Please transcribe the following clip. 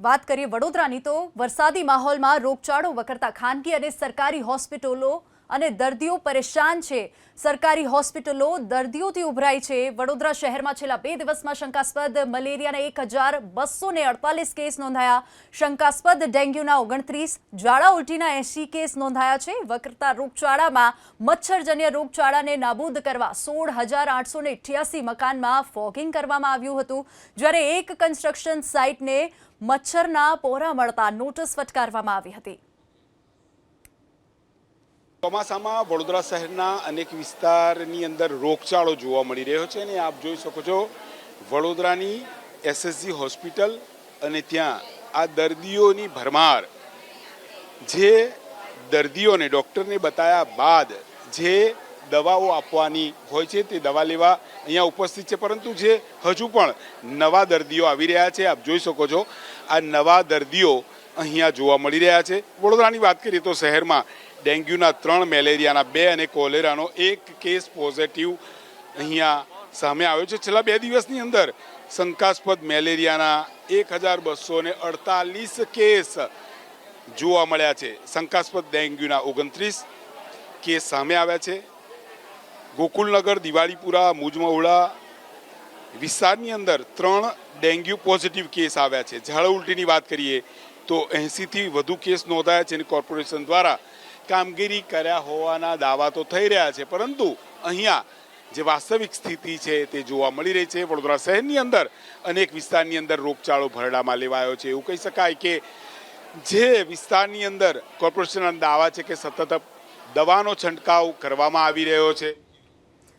વાત કરીએ વડોદરાની તો વરસાદી માહોલમાં રોગચાળો વકરતા ખાનગી અને સરકારી હોસ્પિટલો અને દર્દીઓ પરેશાન છે. સરકારી હોસ્પિટલો દર્દીઓથી ઉભરાઈ છે. વડોદરા શહેરમાં છેલ્લા બે દિવસમાં શંકાસ્પદ મલેરિયાના એક હજાર બસો ને અડતાલીસ કેસ નોંધાયા. શંકાસ્પદ ડેન્ગ્યુના ઓગણત્રીસ ઝાડા ઉલટીના એંશી કેસ નોંધાયા છે. વકરતા રોગચાળામાં મચ્છરજન્ય રોગચાળાને નાબૂદ કરવા સોળ હજાર આઠસો ને મકાનમાં ફોગિંગ કરવામાં આવ્યું હતું. જ્યારે એક કન્સ્ટ્રક્શન સાઇટને મચ્છરના પોરા મળતા નોટિસ ફટકારવામાં આવી હતી. ચોમાસામાં વડોદરા શહેરના અનેક વિસ્તારની અંદર રોગચાળો જોવા મળી રહ્યો છે અને આપ જોઈ શકો છો વડોદરાની એસએસજી હોસ્પિટલ અને ત્યાં આ દર્દીઓની ભરમાર. જે દર્દીઓને ડૉક્ટરને બતાવ્યા બાદ જે દવાઓ આપવાની હોય છે તે દવા લેવા અહીંયા ઉપસ્થિત છે. પરંતુ જે હજુ પણ નવા દર્દીઓ આવી રહ્યા છે, આપ જોઈ શકો છો. આ નવા દર્દીઓ અહીંયા જોવા મળી રહ્યા છે. વડોદરાની વાત કરીએ તો શહેરમાં ડેન્ગ્યુના ત્રણ મેલેરિયાના બે અને કોલેરાનો એક કેસ પોઝિટિવ અહીંયા સામે આવ્યો છે. છેલ્લા બે દિવસની અંદર શંકાસ્પદ મેલેરિયાના એક હજાર બસો ને અડતાલીસ કેસ જોવા મળ્યા છે. શંકાસ્પદ ડેન્ગ્યુના ઓગણત્રીસ કેસ સામે આવ્યા છે. ગોકુલનગર, દિવાળીપુરા, મુજમહુડા વિસ્તારની અંદર ત્રણ ડેન્ગ્યુ પોઝિટિવ કેસ આવ્યા છે. ઝાડા ઉલટીની વાત કરીએ તો એંસીથી વધુ કેસ નોંધાયા છે અને કોર્પોરેશન દ્વારા કામગીરી કર્યા હોવાના દાવા તો થઈ રહ્યા છે. પરંતુ અહીંયા જે વાસ્તવિક સ્થિતિ છે તે જોવા મળી રહી છે. વડોદરા શહેરની અંદર અનેક વિસ્તારની અંદર રોગચાળો ભરડામાં લેવાયો છે. એવું કહી શકાય કે જે વિસ્તારની અંદર કોર્પોરેશનના દાવા છે કે સતત દવાનો છંટકાવ કરવામાં આવી રહ્યો છે.